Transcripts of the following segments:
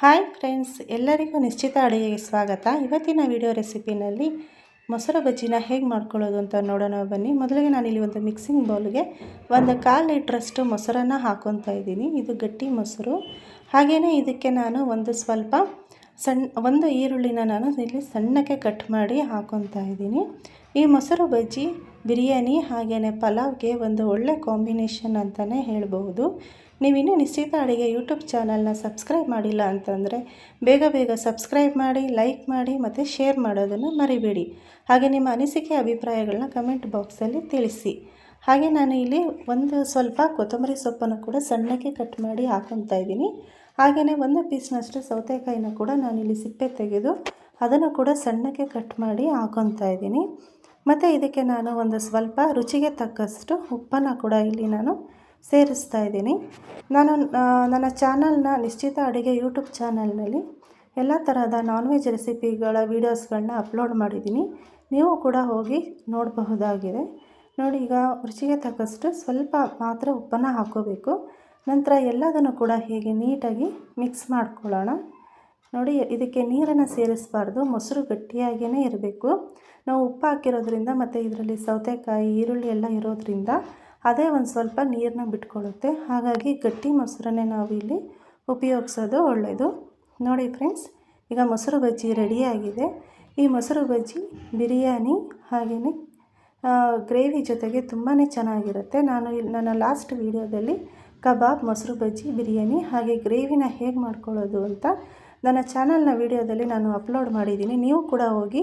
Hi friends, ಎಲ್ಲರಿಗೂ ನಿಶ್ಚಿತ ಅಡುಗೆಗೆ ಸ್ವಾಗತ. ಇವತ್ತಿನ ವಿಡಿಯೋ ರೆಸಿಪಿನಲ್ಲಿ ಮೊಸರು ಬಜ್ಜಿನ ಹೇಗೆ ಮಾಡ್ಕೊಳ್ಳೋದು ಅಂತ ನೋಡೋಣ. ಬನ್ನಿ, ಮೊದಲಿಗೆ ನಾನಿಲ್ಲಿ ಒಂದು ಮಿಕ್ಸಿಂಗ್ ಬೌಲ್ಗೆ ಒಂದು ಕಾಲು ಲೀಟ್ರಷ್ಟು ಮೊಸರನ್ನು ಹಾಕೊತಾ ಇದ್ದೀನಿ. ಇದು ಗಟ್ಟಿ ಮೊಸರು. ಹಾಗೆಯೇ ಇದಕ್ಕೆ ನಾನು ಒಂದು ಸ್ವಲ್ಪ ಸಣ್ಣ ಒಂದು ಈರುಳ್ಳಿನ ನಾನು ಇಲ್ಲಿ ಸಣ್ಣಕ್ಕೆ ಕಟ್ ಮಾಡಿ ಹಾಕೊತಾ ಇದ್ದೀನಿ. ಈ ಮೊಸರು ಬಜ್ಜಿ, ಬಿರಿಯಾನಿ ಹಾಗೆಯೇ ಪಲಾವ್ಗೆ ಒಂದು ಒಳ್ಳೆ ಕಾಂಬಿನೇಷನ್ ಅಂತಲೇ ಹೇಳ್ಬೋದು ನೀವಿನ್ನೂ ನಿಶ್ಚಿತ ಅಡುಗೆ ಯೂಟ್ಯೂಬ್ ಚಾನಲ್ನ ಸಬ್ಸ್ಕ್ರೈಬ್ ಮಾಡಿಲ್ಲ ಅಂತಂದರೆ ಬೇಗ ಬೇಗ ಸಬ್ಸ್ಕ್ರೈಬ್ ಮಾಡಿ, ಲೈಕ್ ಮಾಡಿ ಮತ್ತು ಶೇರ್ ಮಾಡೋದನ್ನು ಮರಿಬೇಡಿ. ಹಾಗೆ ನಿಮ್ಮ ಅನಿಸಿಕೆ, ಅಭಿಪ್ರಾಯಗಳನ್ನ ಕಮೆಂಟ್ ಬಾಕ್ಸಲ್ಲಿ ತಿಳಿಸಿ. ಹಾಗೆ ನಾನು ಇಲ್ಲಿ ಒಂದು ಸ್ವಲ್ಪ ಕೊತ್ತಂಬರಿ ಸೊಪ್ಪನ್ನು ಕೂಡ ಸಣ್ಣಕ್ಕೆ ಕಟ್ ಮಾಡಿ ಹಾಕೊತಾ ಇದ್ದೀನಿ. ಹಾಗೆಯೇ ಒಂದು ಪೀಸ್ನಷ್ಟು ಸೌತೆಕಾಯಿನ ಕೂಡ ನಾನಿಲ್ಲಿ ಸಿಪ್ಪೆ ತೆಗೆದು ಅದನ್ನು ಕೂಡ ಸಣ್ಣಕ್ಕೆ ಕಟ್ ಮಾಡಿ ಹಾಕೊತಾ ಇದ್ದೀನಿ. ಮತ್ತು ಇದಕ್ಕೆ ನಾನು ಒಂದು ಸ್ವಲ್ಪ ರುಚಿಗೆ ತಕ್ಕಷ್ಟು ಉಪ್ಪನ್ನು ಕೂಡ ಇಲ್ಲಿ ನಾನು ಸೇರಿಸ್ತಾ ಇದ್ದೀನಿ. ನಾನು ನನ್ನ ಚಾನಲ್ನ ನಿಶ್ಚಿತ ಅಡುಗೆ ಯೂಟ್ಯೂಬ್ ಚಾನಲ್ನಲ್ಲಿ ಎಲ್ಲ ತರಹದ ನಾನ್ ವೆಜ್ ರೆಸಿಪಿಗಳ ವೀಡಿಯೋಸ್ಗಳನ್ನ ಅಪ್ಲೋಡ್ ಮಾಡಿದ್ದೀನಿ. ನೀವು ಕೂಡ ಹೋಗಿ ನೋಡಬಹುದಾಗಿದೆ. ನೋಡಿ, ಈಗ ರುಚಿಗೆ ತಕ್ಕಷ್ಟು ಸ್ವಲ್ಪ ಮಾತ್ರ ಉಪ್ಪನ್ನು ಹಾಕೋಬೇಕು. ನಂತರ ಎಲ್ಲದನ್ನು ಕೂಡ ಹೀಗೆ ನೀಟಾಗಿ ಮಿಕ್ಸ್ ಮಾಡ್ಕೊಳ್ಳೋಣ. ನೋಡಿ, ಇದಕ್ಕೆ ನೀರನ್ನು ಸೇರಿಸಬಾರ್ದು. ಮೊಸರು ಗಟ್ಟಿಯಾಗಿಯೇ ಇರಬೇಕು. ನಾವು ಉಪ್ಪು ಹಾಕಿರೋದ್ರಿಂದ ಮತ್ತು ಇದರಲ್ಲಿ ಸೌತೆಕಾಯಿ, ಈರುಳ್ಳಿ ಎಲ್ಲ ಇರೋದ್ರಿಂದ ಅದೇ ಒಂದು ಸ್ವಲ್ಪ ನೀರನ್ನ ಬಿಟ್ಕೊಳ್ಳುತ್ತೆ ಹಾಗಾಗಿ ಗಟ್ಟಿ ಮೊಸರನ್ನೇ ನಾವು ಇಲ್ಲಿ ಉಪಯೋಗಿಸೋದು ಒಳ್ಳೆಯದು ನೋಡಿ ಫ್ರೆಂಡ್ಸ್, ಈಗ ಮೊಸರು ಬಜ್ಜಿ ರೆಡಿಯಾಗಿದೆ ಈ ಮೊಸರು ಬಜ್ಜಿ ಬಿರಿಯಾನಿ ಹಾಗೆಯೇ ಗ್ರೇವಿ ಜೊತೆಗೆ ತುಂಬಾ ಚೆನ್ನಾಗಿರುತ್ತೆ. ನಾನು ಇಲ್ಲಿ ನನ್ನ ಲಾಸ್ಟ್ ವೀಡಿಯೋದಲ್ಲಿ ಕಬಾಬ್, ಮೊಸರು ಬಜ್ಜಿ, ಬಿರಿಯಾನಿ ಹಾಗೆ ಗ್ರೇವಿನ ಹೇಗೆ ಮಾಡ್ಕೊಳ್ಳೋದು ಅಂತ ನನ್ನ ಚಾನಲ್ನ ವೀಡಿಯೋದಲ್ಲಿ ನಾನು ಅಪ್ಲೋಡ್ ಮಾಡಿದ್ದೀನಿ. ನೀವು ಕೂಡ ಹೋಗಿ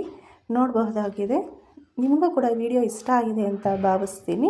ನೋಡಬಹುದಾಗಿದೆ. ನಿಮಗೂ ಕೂಡ ವಿಡಿಯೋ ಇಷ್ಟ ಆಗಿದೆ ಅಂತ ಭಾವಿಸ್ತೀನಿ.